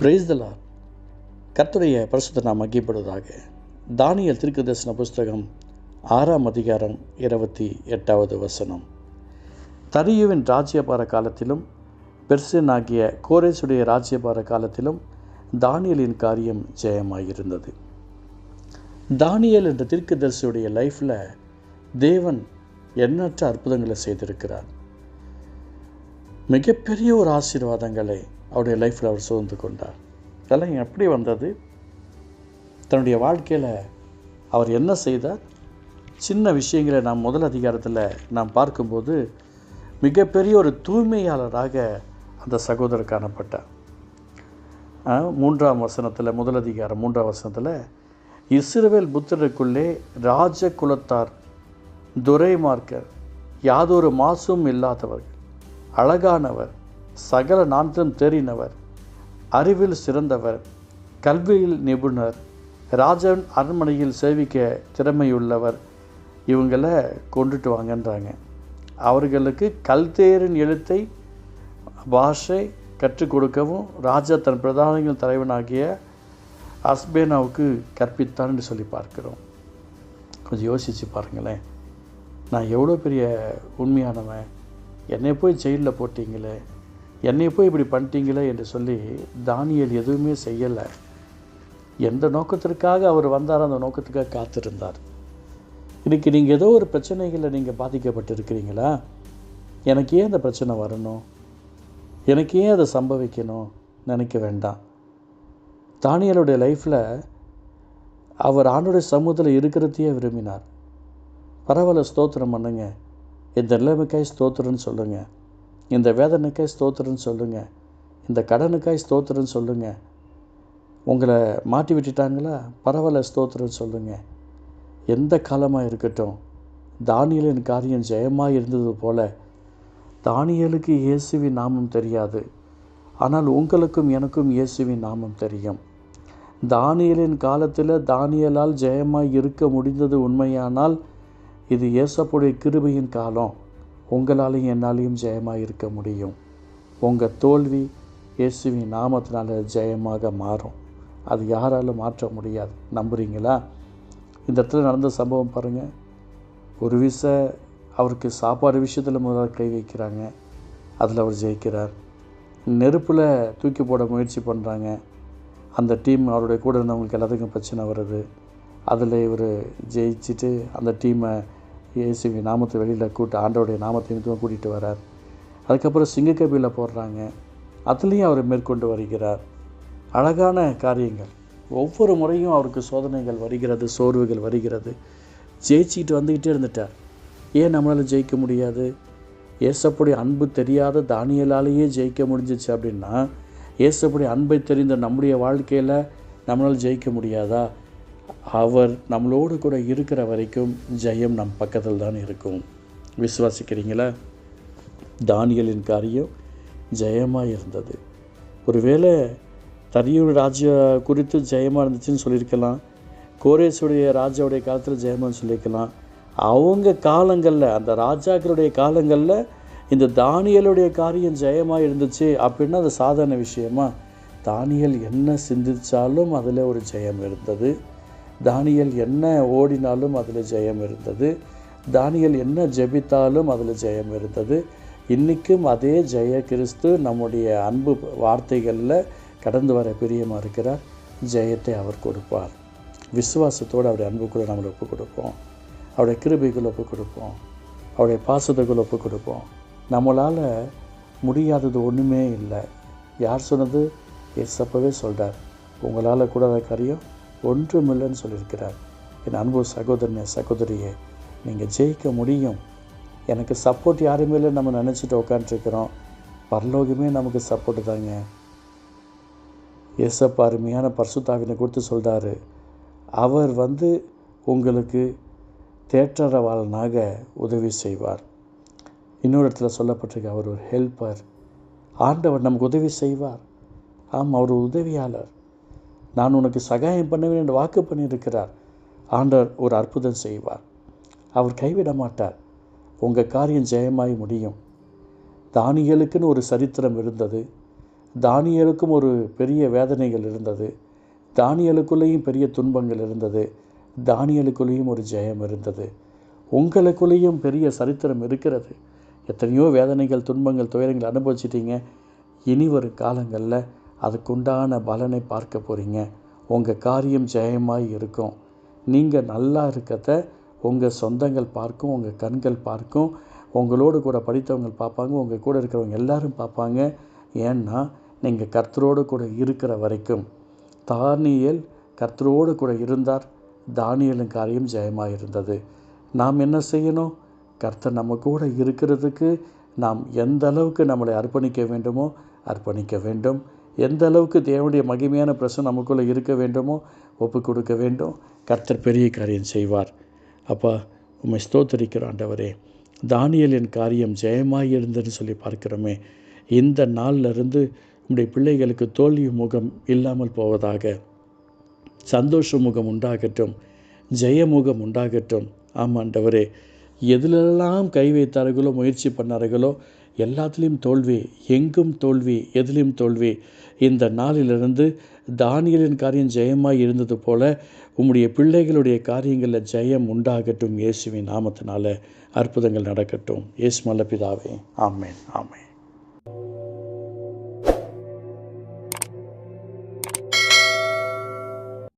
பிரேஸ்தலா கர்த்தருடைய பரிசுத்த நாம் மகிப்படுவதாக தானியல் திருக்கு தரிசன புஸ்தகம் ஆறாம் அதிகாரம் இருபத்தி எட்டாவது வசனம். தரியுவின் ராஜ்யபார காலத்திலும் பெர்சன் ஆகிய கோரேசுடைய ராஜ்யபார காலத்திலும் தானியலின் காரியம் ஜெயமாயிருந்தது. தானியல் என்ற தீர்க்கதரிசியுடைய லைஃப்பில் தேவன் எண்ணற்ற அற்புதங்களை செய்திருக்கிறார். மிகப்பெரிய ஒரு ஆசீர்வாதங்களை அவருடைய லைஃப்பில் அவர் சூழ்ந்து கொண்டார். இதெல்லாம் எப்படி வந்தது? தன்னுடைய வாழ்க்கையில் அவர் என்ன செய்தார்? சின்ன விஷயங்களை நாம் முதல் அதிகாரத்தில் நாம் பார்க்கும்போது மிகப்பெரிய ஒரு தூய்மையாளராக அந்த சகோதரர் காணப்பட்டார். மூன்றாம் வசனத்தில் முதல் அதிகாரம் மூன்றாம் வசனத்தில் இஸ்ரவேல் புத்தருக்குள்ளே ராஜ குலத்தார் துரைமார்க்கர் யாதொரு மாசும் இல்லாதவர்கள் அழகானவர் சகல நான்கும் தேறினவர் அறிவில் சிறந்தவர் கல்வியில் நிபுணர் ராஜன் அரண்மனையில் சேவிக்க திறமையுள்ளவர். இவங்களை கொண்டுட்டு வாங்கன்றாங்க. அவர்களுக்கு கல்தேரின் எழுத்தை பாஷை கற்றுக் கொடுக்கவும் ராஜா தன் பிரதானிகள் தலைவனாகிய அஸ்பேனாவுக்கு கற்பித்தான்னு சொல்லி பார்க்கிறோம். கொஞ்சம் யோசித்து பாருங்களேன். நான் எவ்வளோ பெரிய உண்மையானவன்? என்னை போய் ஜெயிலில் போட்டிங்களே? என்னை போய் இப்படி பண்ணிட்டீங்களே என்று சொல்லி தானியல் எதுவுமே செய்யலை. எந்த நோக்கத்திற்காக அவர் வந்தார் அந்த நோக்கத்துக்காக காத்திருந்தார். இன்றைக்கி நீங்கள் ஏதோ ஒரு பிரச்சனைகளில் நீங்கள் பாதிக்கப்பட்டிருக்கிறீங்களா? எனக்கு ஏன் அந்த பிரச்சனை வரணும்? எனக்கு ஏன் அதை சம்பவிக்கணும்? நினைக்க வேண்டாம். தானியலுடைய லைஃப்பில் அவர் ஆணுடைய சமூகத்தில் இருக்கிறதையே விரும்பினார். பரவாயில்ல ஸ்தோத்திரம் பண்ணுங்க. இந்த நிலைமைக்காய் ஸ்தோத்திரம்னு சொல்லுங்கள் இந்த வேதனைக்காய் ஸ்தோத்திரம்னு சொல்லுங்கள் இந்த கடனுக்காய் ஸ்தோத்திரம்னு சொல்லுங்கள் உங்களை மாட்டி விட்டுட்டாங்களா? பரவாயில்ல ஸ்தோத்திரம் சொல்லுங்கள் எந்த காலமாக இருக்கட்டும் தானியலின் காரியம் ஜெயமாக இருந்தது போல தானியலுக்கு இயேசுவின் நாமம் தெரியாது. ஆனால் உங்களுக்கும் எனக்கும் இயேசுவின் நாமம் தெரியும். தானியலின் காலத்தில் தானியலால் ஜெயமாக இருக்க முடிந்தது உண்மையானால் இது இயேசப்புடைய கிருபையின் காலம். உங்களாலையும் என்னாலையும் ஜெயமாக இருக்க முடியும். உங்கள் தோல்வி இயேசுவின் நாமத்தினால ஜெயமாக மாறும். அது யாராலும் மாற்ற முடியாது. நம்புறீங்களா? இந்த இடத்துல நடந்த சம்பவம் பாருங்கள் ஒரு விசை அவருக்கு சாப்பாடு விஷயத்தில் முதல்ல கை வைக்கிறாங்க. அதில் அவர் ஜெயிக்கிறார். நெருப்பில் தூக்கி போட முயற்சி பண்ணுறாங்க அந்த டீம் அவருடைய கூட இருந்தவங்களுக்கு எல்லாத்துக்கும் பிரச்சனை வருது. அதில் இவர் ஜெயிச்சுட்டு அந்த டீமை இயேசுவி நாமத்தை வெளியில் கூட்டு ஆண்டோடைய நாமத்தை நிமித்தமாக கூட்டிகிட்டு வரார். அதுக்கப்புறம் சிங்கக்கபியில் போடுறாங்க. அதுலேயும் அவர் மேற்கொண்டு வருகிறார். அழகான காரியங்கள். ஒவ்வொரு முறையும் அவருக்கு சோதனைகள் வருகிறது சோர்வுகள் வருகிறது. ஜெயிச்சுக்கிட்டு வந்துக்கிட்டே இருந்துட்டார். ஏன் நம்மளால் ஜெயிக்க முடியாது? ஏசப்புடைய அன்பு தெரியாத தானியலாலேயே ஜெயிக்க முடிஞ்சிச்சு அப்படின்னா ஏசப்படி அன்பை தெரிந்த நம்முடைய வாழ்க்கையில் நம்மளால் ஜெயிக்க முடியாதா? அவர் நம்மளோடு கூட இருக்கிற வரைக்கும் ஜெயம் நம் பக்கத்தில் தான் இருக்கும். விசுவாசிக்கிறீங்களா? தானியலின் காரியம் ஜெயமாக இருந்தது. ஒருவேளை தரியூர் ராஜ்ய குறித்து ஜெயமாக இருந்துச்சுன்னு சொல்லியிருக்கலாம். கோரேசுடைய ராஜாவுடைய காலத்தில் ஜெயமான்னு சொல்லியிருக்கலாம். அவங்க காலங்களில் அந்த ராஜாக்களுடைய காலங்களில் இந்த தானியலுடைய காரியம் ஜெயமாக இருந்துச்சு அப்படின்னா அது சாதாரண விஷயமா? தானியல் என்ன சிந்திச்சாலும் அதில் ஒரு ஜெயம் இருந்தது. தானியல் என்ன ஓடினாலும் அதில் ஜெயம் இருந்தது. தானியல் என்ன ஜெபித்தாலும் அதில் ஜெயம் இருந்தது. இன்றைக்கும் அதே ஜெய கிறிஸ்து நம்முடைய அன்பு வார்த்தைகளில் கடந்து வர பிரியமாக இருக்கிறார். ஜெயத்தை அவர் கொடுப்பார். விசுவாசத்தோடு அவருடைய அன்புக்குள்ளே நம்மளை ஒப்பு கொடுப்போம். அவருடைய கிருபைகள் ஒப்பு கொடுப்போம். அவருடைய பாசத்துக்குள்ள ஒப்பு கொடுப்போம். நம்மளால் முடியாதது ஒன்றுமே இல்லை. யார் சொன்னது? ஏசப்பவே சொல்கிறார் உங்களால் கூடாத காரியம் ஒன்றுமில்லைன்னு சொல்லியிருக்கிறார். என் அன்பு சகோதரனே சகோதரியே நீங்கள் ஜெயிக்க முடியும். எனக்கு சப்போர்ட் யாருமே இல்லை நம்ம நினச்சிட்டு உட்காந்துருக்குறோம் பரலோகமே நமக்கு சப்போர்ட் தாங்க. ஏசப்பா அருமையான பர்சுத்தாவினை கொடுத்து சொல்கிறாரு அவர் வந்து உங்களுக்கு தேற்றரவாளனாக உதவி செய்வார். இன்னொரு இடத்துல சொல்லப்பட்டிருக்க அவர் ஒரு ஹெல்ப்பர் ஆண்டவர் நமக்கு உதவி செய்வார். ஆம் அவர் உதவியாளர். நான் உனக்கு சகாயம் பண்ணுவேன் என்று வாக்கு பண்ணியிருக்கிறார். ஆண்டவர் ஒரு அற்புதம் செய்வார். அவர் கைவிட மாட்டார். உங்கள் காரியம் ஜெயமாய் முடியும். தானியலுக்குன்னு ஒரு சரித்திரம் இருந்தது. தானியலுக்கும் ஒரு பெரிய வேதனைகள் இருந்தது. தானியலுக்குள்ளேயும் பெரிய துன்பங்கள் இருந்தது. தானியலுக்குள்ளேயும் ஒரு ஜெயம் இருந்தது. உங்களுக்குள்ளேயும் பெரிய சரித்திரம் இருக்கிறது. எத்தனையோ வேதனைகள் துன்பங்கள் துயரங்கள் அனுபவிச்சிட்டிங்க. இனி வரும் காலங்களில் அதுக்குண்டான பலனை பார்க்க போகிறீங்க உங்கள் காரியம் ஜெயமாக இருக்கும். நீங்கள் நல்லா இருக்கிறத உங்கள் சொந்தங்கள் பார்க்கும் உங்கள் கண்கள் பார்க்கும் உங்களோடு கூட படித்தவங்க பார்ப்பாங்க உங்கள் கூட இருக்கிறவங்க எல்லாரும் பார்ப்பாங்க. ஏன்னா நீங்கள் கர்த்தரோடு கூட இருக்கிற வரைக்கும். தானியல் கர்த்தரோடு கூட இருந்தார். தானியலின் காரியம் ஜெயமாக இருந்தது. நாம் என்ன செய்யணும்? கர்த்தர் நம்ம கூட இருக்கிறதுக்கு நாம் எந்த அளவுக்கு நம்மளை அர்ப்பணிக்க வேண்டுமோ அர்ப்பணிக்க வேண்டும். எந்த அளவுக்கு தேவனுடைய மகிமையான பிரசனம் நமக்குள்ளே இருக்க வேண்டுமோ ஒப்பு கொடுக்க வேண்டும். கர்த்தர் பெரிய காரியம் செய்வார். அப்பா உண்மை ஸ்தோத்தரிக்கிற ஆண்டவரே தானியலின் காரியம் ஜெயமாய் இருந்ததுன்னு சொல்லி பார்க்கிறோமே. இந்த நாளிலிருந்து இருந்து பிள்ளைகளுக்கு தோல்வி முகம் இல்லாமல் போவதாக சந்தோஷ முகம் உண்டாகட்டும் ஜெயமுகம் உண்டாகட்டும். ஆமாண்டவரே எதிலெல்லாம் கை வைத்தார்களோ முயற்சி பண்ணார்களோ எல்லாத்துலேயும் தோல்வி எங்கும் தோல்வி எதிலையும் தோல்வி. இந்த நாளிலிருந்து தானியலின் காரியம் ஜெயமாக இருந்தது போல உம்முடைய பிள்ளைகளுடைய காரியங்களில் ஜெயம் உண்டாகட்டும் இயேசுவின் நாமத்தினால. அற்புதங்கள் நடக்கட்டும். இயேசு மல்ல பிதாவே ஆமேன் ஆமேன்.